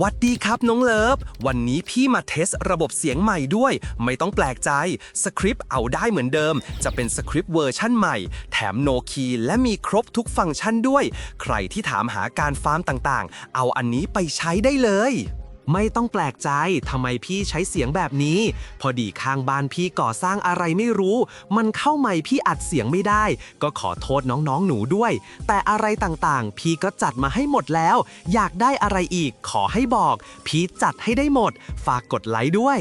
วัดดีครับน้องเลิฟ วันนี้พี่มาเทสระบบเสียงใหม่ด้วย ไม่ต้องแปลกใจ สคริปต์เอาได้เหมือนเดิม จะเป็นสคริปต์เวอร์ชั่นใหม่ แถมโนคีและมีครบทุกฟังก์ชันด้วย ใครที่ถามหาการฟาร์มต่างๆ เอาอันนี้ไปใช้ได้เลย ไม่ต้องแปลกใจทำไมพี่ใช้เสียงแบบนี้ พอดีข้างบ้านพี่ก่อสร้างอะไรไม่รู้ มันเข้าไม่พี่อัดเสียงไม่ได้ ก็ขอโทษน้องๆหนูด้วย แต่อะไรต่างๆ พี่ก็จัดมาให้หมดแล้ว อยากได้อะไรอีกขอให้บอก พี่จัดให้ได้หมด ฝากกดไลค์ด้วย